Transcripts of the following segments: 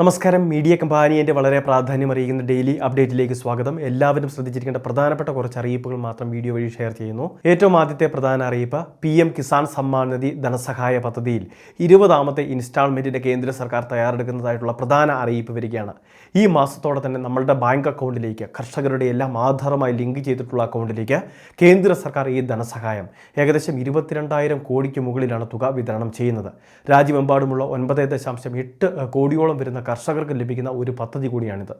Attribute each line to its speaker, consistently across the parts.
Speaker 1: നമസ്കാരം. മീഡിയ കമ്പാനിയന്റെ വളരെ പ്രാധാന്യം അറിയിക്കുന്ന ഡെയിലി അപ്ഡേറ്റിലേക്ക് സ്വാഗതം. എല്ലാവരും ശ്രദ്ധിച്ചിരിക്കേണ്ട പ്രധാനപ്പെട്ട കുറച്ച് അറിയിപ്പുകൾ മാത്രം വീഡിയോ വഴി ഷെയർ ചെയ്യുന്നു. ഏറ്റവും ആദ്യത്തെ പ്രധാന അറിയിപ്പ് പി എം കിസാൻ സമ്മാൻ നിധി ധനസഹായ പദ്ധതിയിൽ ഇരുപതാമത്തെ ഇൻസ്റ്റാൾമെന്റിന്റെ കേന്ദ്ര സർക്കാർ തയ്യാറെടുക്കുന്നതായിട്ടുള്ള പ്രധാന അറിയിപ്പ് വരികയാണ്. ഈ മാസത്തോടെ തന്നെ നമ്മളുടെ ബാങ്ക് അക്കൗണ്ടിലേക്ക് കർഷകരുടെ എല്ലാം ആധാറുമായി ലിങ്ക് ചെയ്തിട്ടുള്ള അക്കൗണ്ടിലേക്ക് കേന്ദ്ര സർക്കാർ ഈ ധനസഹായം ഏകദേശം ഇരുപത്തിരണ്ടായിരം കോടിക്ക് മുകളിലാണ് തുക വിതരണം ചെയ്യുന്നത്. രാജ്യമെമ്പാടുമുള്ള ഒൻപത് ദശാംശം എട്ട് കോടിയോളം വരുന്ന കർഷകർക്ക് ലഭിക്കുന്ന ഒരു പദ്ധതി കൂടിയാണിത്.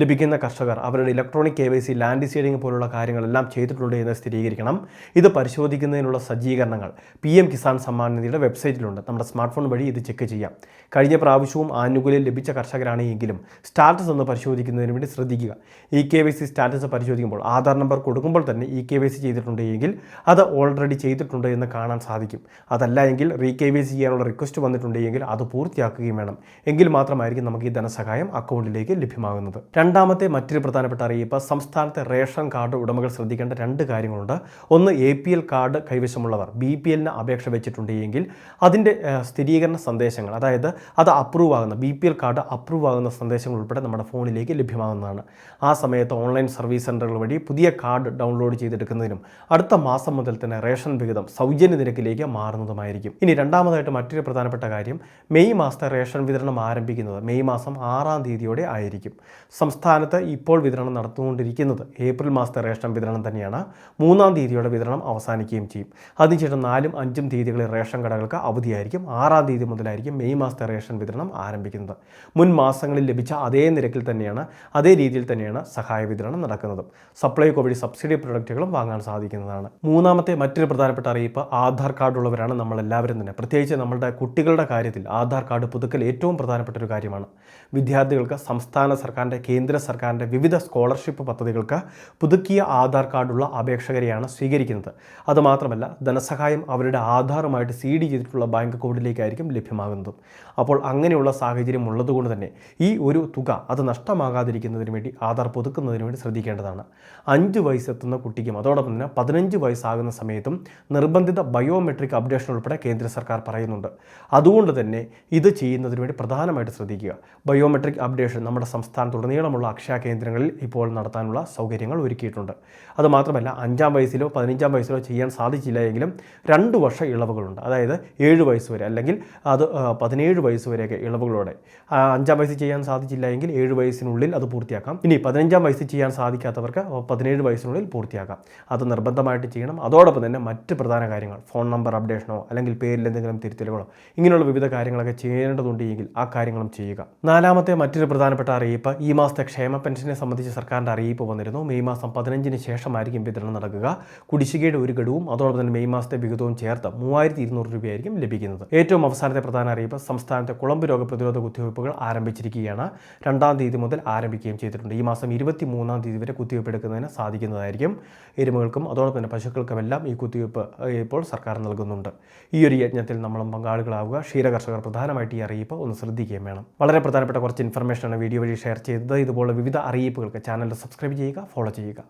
Speaker 1: ലഭിക്കുന്ന കർഷകർ അവരുടെ electronic K Y C land seeding പോലുള്ള കാര്യങ്ങളെല്ലാം ചെയ്തിട്ടുണ്ട് എന്ന് സ്ഥിരീകരിക്കണം. ഇത് പരിശോധിക്കുന്നതിനുള്ള സജ്ജീകരണങ്ങൾ പി എം കിസാൻ സമ്മാൻ നിധിയുടെ വെബ്സൈറ്റിലുണ്ട്. നമ്മുടെ സ്മാർട്ട് ഫോൺ വഴി ഇത് ചെക്ക് ചെയ്യാം. കഴിഞ്ഞ പ്രാവശ്യവും ആനുകൂല്യം ലഭിച്ച കർഷകരാണ് എങ്കിലും സ്റ്റാറ്റസ് ഒന്ന് പരിശോധിക്കുന്നതിന് വേണ്ടി ശ്രദ്ധിക്കുക. E K Y C status പരിശോധിക്കുമ്പോൾ ആധാർ നമ്പർ കൊടുക്കുമ്പോൾ തന്നെ ഇ കെ വൈ സി ചെയ്തിട്ടുണ്ട് എങ്കിൽ അത് ഓൾറെഡി ചെയ്തിട്ടുണ്ട് എന്ന് കാണാൻ സാധിക്കും. അതല്ല എങ്കിൽ റീ കെ വൈ സി ചെയ്യാനുള്ള റിക്വസ്റ്റ് വന്നിട്ടുണ്ടെങ്കിൽ അത് പൂർത്തിയാക്കുകയും വേണം. എങ്കിൽ മാത്രമായിരിക്കും നമുക്ക് ഈ ധനസഹായം അക്കൗണ്ടിലേക്ക് ലഭ്യമാകുന്നത്. രണ്ടാമത്തെ മറ്റൊരു പ്രധാനപ്പെട്ട അറിയിപ്പ് സംസ്ഥാനത്തെ റേഷൻ കാർഡ് ഉടമകൾ ശ്രദ്ധിക്കേണ്ട രണ്ട് കാര്യങ്ങളുണ്ട്. ഒന്ന് എ പി എൽ കാർഡ് കൈവശമുള്ളവർ. ബി പി എല്ലിന് അപേക്ഷ വെച്ചിട്ടുണ്ടെങ്കിൽ അതിന്റെ സ്ഥിരീകരണ സന്ദേശങ്ങൾ അതായത് അത് അപ്രൂവ് ആകുന്ന B P L card approve ആകുന്ന സന്ദേശങ്ങൾ ഉൾപ്പെടെ നമ്മുടെ ഫോണിലേക്ക് ലഭ്യമാകുന്നതാണ്. ആ സമയത്ത് ഓൺലൈൻ സർവീസ് സെന്ററുകൾ വഴി പുതിയ കാർഡ് ഡൗൺലോഡ് ചെയ്തെടുക്കുന്നതിനും അടുത്ത മാസം മുതൽ തന്നെ റേഷൻ വിഹിതം സൗജന്യ നിരക്കിലേക്ക് മാറുന്നതുമായിരിക്കും. ഇനി രണ്ടാമതായിട്ട് മറ്റൊരു പ്രധാനപ്പെട്ട കാര്യം മെയ് മാസത്തെ റേഷൻ വിതരണം ആരംഭിക്കുന്നത് മെയ് മാസം ആറാം തീയതിയോടെ ആയിരിക്കും. സംസ്ഥാനത്ത് ഇപ്പോൾ വിതരണം നടത്തുകൊണ്ടിരിക്കുന്നത് ഏപ്രിൽ മാസത്തെ റേഷൻ വിതരണം തന്നെയാണ്. മൂന്നാം തീയതിയോടെ വിതരണം അവസാനിക്കുകയും ചെയ്യും. അതിനുശേഷം നാലും അഞ്ചും തീയതികളിൽ റേഷൻ കടകൾക്ക് അവധിയായിരിക്കും. ആറാം തീയതി മുതലായിരിക്കും മെയ് മാസത്തെ റേഷൻ വിതരണം ആരംഭിക്കുന്നത്. മുൻ മാസങ്ങളിൽ ലഭിച്ച അതേ നിരക്കിൽ തന്നെയാണ് അതേ രീതിയിൽ തന്നെയാണ് സഹായ വിതരണം നടക്കുന്നത്. സപ്ലൈകോ വഴി സബ്സിഡി പ്രൊഡക്റ്റുകളും വാങ്ങാൻ സാധിക്കുന്നതാണ്. മൂന്നാമത്തെ മറ്റൊരു പ്രധാനപ്പെട്ട അറിയിപ്പ് ആധാർ കാർഡ് ഉള്ളവരാണ് നമ്മളെല്ലാവരും തന്നെ. പ്രത്യേകിച്ച് നമ്മളുടെ കുട്ടികളുടെ കാര്യത്തിൽ ആധാർ കാർഡ് പുതുക്കൽ ഏറ്റവും പ്രധാനപ്പെട്ട ഒരു കാര്യമാണ്. വിദ്യാർത്ഥികൾക്ക് സംസ്ഥാന സർക്കാരിന്റെ കേന്ദ്ര സർക്കാരിന്റെ വിവിധ സ്കോളർഷിപ്പ് പദ്ധതികൾക്ക് പുതുക്കിയ ആധാർ കാർഡുള്ള അപേക്ഷകരെയാണ് സ്വീകരിക്കുന്നത്. അതുമാത്രമല്ല ധനസഹായം അവരുടെ ആധാറുമായിട്ട് സി ഡി ചെയ്തിട്ടുള്ള ബാങ്ക് അക്കൗണ്ടിലേക്കായിരിക്കും ലഭ്യമാകുന്നത്. അപ്പോൾ അങ്ങനെയുള്ള സാഹചര്യം ഉള്ളതുകൊണ്ട് തന്നെ ഈ ഒരു തുക അത് നഷ്ടമാകാതിരിക്കുന്നതിന് വേണ്ടി ആധാർ പുതുക്കുന്നതിന് വേണ്ടി ശ്രദ്ധിക്കേണ്ടതാണ്. അഞ്ച് വയസ്സെത്തുന്ന കുട്ടിക്കും അതോടൊപ്പം തന്നെ പതിനഞ്ച് വയസ്സാകുന്ന സമയത്തും നിർബന്ധിത ബയോമെട്രിക് അപ്ഡേഷൻ ഉൾപ്പെടെ കേന്ദ്ര സർക്കാർ പറയുന്നുണ്ട്. അതുകൊണ്ട് തന്നെ ഇത് ചെയ്യുന്നതിന് വേണ്ടി പ്രധാനമായിട്ട് ശ്രദ്ധിക്കുക. ബയോമെട്രിക് അപ്ഡേഷൻ നമ്മുടെ സംസ്ഥാനത്തുടനീളമുള്ള അക്ഷയ കേന്ദ്രങ്ങളിൽ ഇപ്പോൾ നടത്താനുള്ള സൗകര്യങ്ങൾ ഒരുക്കിയിട്ടുണ്ട്. അതുമാത്രമല്ല അഞ്ചാം വയസ്സിലോ പതിനഞ്ചാം വയസ്സിലോ ചെയ്യാൻ സാധിച്ചില്ല എങ്കിലും രണ്ട് വർഷ ഇളവുകളുണ്ട്. അതായത് ഏഴ് വയസ്സ് വരെ അല്ലെങ്കിൽ അത് പതിനേഴ് വയസ്സ് വരെയൊക്കെ ഇളവുകളോടെ. അഞ്ചാം വയസ്സിൽ ചെയ്യാൻ സാധിച്ചില്ല എങ്കിൽ ഏഴ് വയസ്സിനുള്ളിൽ അത് പൂർത്തിയാക്കാം. ഇനി പതിനഞ്ചാം വയസ്സിൽ ചെയ്യാൻ സാധിക്കാത്തവർക്ക് പതിനേഴ് വയസ്സിനുള്ളിൽ പൂർത്തിയാക്കാം. അത് നിർബന്ധമായിട്ട് ചെയ്യണം. അതോടൊപ്പം തന്നെ മറ്റ് പ്രധാന കാര്യങ്ങൾ ഫോൺ നമ്പർ അപ്ഡേഷനോ അല്ലെങ്കിൽ പേരിൽ എന്തെങ്കിലും തിരുത്തലുകളോ ഇങ്ങനെയുള്ള വിവിധ കാര്യങ്ങളൊക്കെ ചെയ്യേണ്ടതുണ്ട് എങ്കിൽ ആ കാര്യങ്ങളും ചെയ്യുക. നാലാമത്തെ മറ്റൊരു പ്രധാനപ്പെട്ട അറിയിപ്പ് ഈ മാസത്തെ ക്ഷേമ പെൻഷനെ സംബന്ധിച്ച് സർക്കാരിന്റെ അറിയിപ്പ് വന്നിരുന്നു. മെയ് മാസം പതിനഞ്ചിന് ശേഷമായിരിക്കും വിതരണം നടക്കുക. കുടിശ്ശികയുടെ ഒരു ഗഡുവും അതോടൊപ്പം തന്നെ മെയ് മാസത്തെ വിഹിതവും ചേർത്ത് മൂവായിരത്തി ഇരുന്നൂറ് രൂപയായിരിക്കും ലഭിക്കുന്നത്. ഏറ്റവും അവസാനത്തെ പ്രധാന അറിയിപ്പ് സംസ്ഥാനത്തെ കുളമ്പ് രോഗ പ്രതിരോധ കുത്തിവയ്പ്പുകൾ ആരംഭിച്ചിരിക്കുകയാണ്. രണ്ടാം തീയതി മുതൽ ആരംഭിക്കുകയും ചെയ്തിട്ടുണ്ട്. ഈ മാസം ഇരുപത്തി മൂന്നാം തീയതി വരെ കുത്തിവയ്പ്പ് എടുക്കുന്നതിന് സാധിക്കുന്നതായിരിക്കും എരുമകൾക്കും അതോടൊപ്പം തന്നെ പശുക്കൾക്കുമെല്ലാം ഈ കുത്തിവയ്പ്പ് ഇപ്പോൾ സർക്കാർ നൽകുന്നുണ്ട്. ഈ ഒരു യജ്ഞത്തിൽ നമ്മളും പങ്കാളികളാവുക. ക്ഷീരകർഷകർ പ്രധാനമായിട്ട് ഈ അറിയിപ്പ് ഒന്ന് ശ്രദ്ധിക്കുകയും വേണം. വളരെ പ്രധാനപ്പെട്ട കുറച്ച് ഇൻഫർമേഷനാണ് വീഡിയോ വഴി ഷെയർ ചെയ്തത്. ഇതുപോലെ വിവിധ അറിയിപ്പുകൾക്ക് ചാനൽ സബ്സ്ക്രൈബ് ചെയ്യുക ഫോളോ ചെയ്യുക.